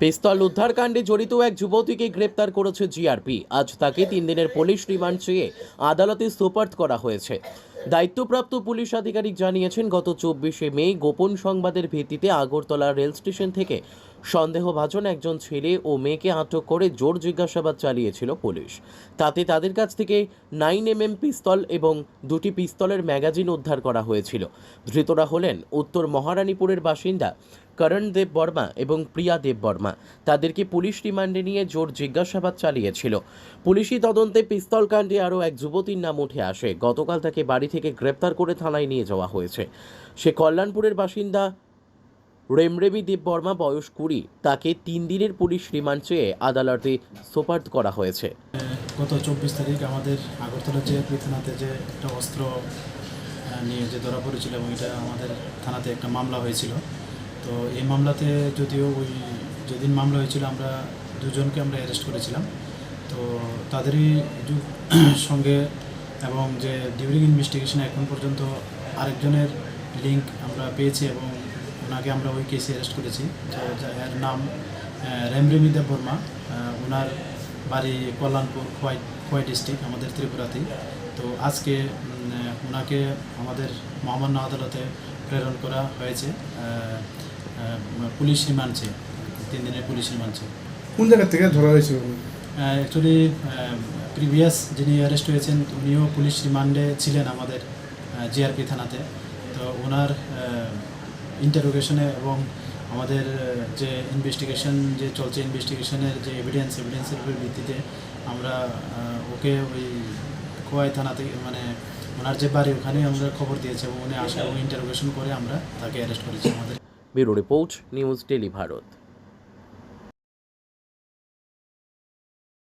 পিস্তল উদ্ধারকাণ্ডে জড়িত এক যুবতীকে গ্রেপ্তার করেছে জিআরপি। আজ তাকে তিন দিনের পুলিশ রিমান্ড চেয়ে আদালতে সুপার্থ করা হয়েছে। দায়িত্বপ্রাপ্ত পুলিশ আধিকারিক জানিয়েছেন, গত চব্বিশে মে গোপন সংবাদের ভিত্তিতে আগরতলা রেল স্টেশন থেকে সন্দেহভাজন একজন ছেলে ও মেয়েকে আটক করে জোর জিজ্ঞাসাবাদ চালিয়েছিল পুলিশ। তাতে তাদের কাছ থেকে নাইন এম এম পিস্তল এবং দুটি পিস্তলের ম্যাগাজিন উদ্ধার করা হয়েছিল। ধৃতরা হলেন উত্তর মহারানীপুরের বাসিন্দা করণ দেব বর্মা এবং প্রিয়া দেব বর্মা। তাদেরকে পুলিশ রিমান্ডে নিয়ে জোর জিজ্ঞাসাবাদ চালিয়েছিল। পুলিশি তদন্তে পিস্তল কাণ্ডে আরও এক যুবতীর নাম উঠে আসে। গতকাল তাকে বাড়ি থেকে গ্রেপ্তার করে থানায় নিয়ে যাওয়া হয়েছে। সে কল্যাণপুরের বাসিন্দা রেমরেবি দেব বর্মা বয়স কুড়ি, তাকে তিন দিনের পুলিশ রিমান্ড চেয়ে আদালতে সোপার্দ করা হয়েছে। গত চব্বিশ তারিখ আমাদের আগরতলা যে থানাতে যে একটা অস্ত্র নিয়ে যে ধরা পড়েছিল এবং এটা আমাদের থানাতে একটা মামলা হয়েছিল। তো এই মামলাতে যদিও ওই যেদিন মামলা হয়েছিল, আমরা দুজনকে আমরা অ্যারেস্ট করেছিলাম। তো তাদেরই সঙ্গে এবং যে ডিউরিং ইনভেস্টিগেশনে এখন পর্যন্ত আরেকজনের লিঙ্ক আমরা পেয়েছি এবং ওনাকে আমরা ওই কেসে অ্যারেস্ট করেছি। তো এর নাম আহ, রেমরেমি দেব বর্মা ওনার বাড়ি কল্যাণপুর খোয়াই খোয়াই ডিস্ট্রিক্ট আমাদের ত্রিপুরাতেই। তো আজকে ওনাকে আমাদের মহামান্য আদালতে প্রেরণ করা হয়েছে। পুলিশ রিমান্ডে তিন দিনের পুলিশ রিমান্ডে কোন জায়গা থেকে ধরা হয়েছে? অ্যাকচুয়ালি প্রিভিয়াস যিনি অ্যারেস্ট হয়েছেন, উনিও পুলিশ রিমান্ডে ছিলেন আমাদের জিআরপি থানাতে। তো ওনার ইন্টারোগেশনে এবং আমাদের যে ইনভেস্টিগেশন যে চলছে ইনভেস্টিগেশনের যে এভিডেন্স এভিডেন্সের উপর ভিত্তিতে আমরা ওকে ওই খোয়াই থানাতে মানে ওনার যে বাড়ি ওখানে আমরা খবর দিয়েছি এবং উনি আসা ও ইন্টারোগেশন করে আমরা তাকে অ্যারেস্ট করেছি আমাদের। Bureau report, news tele Bharat.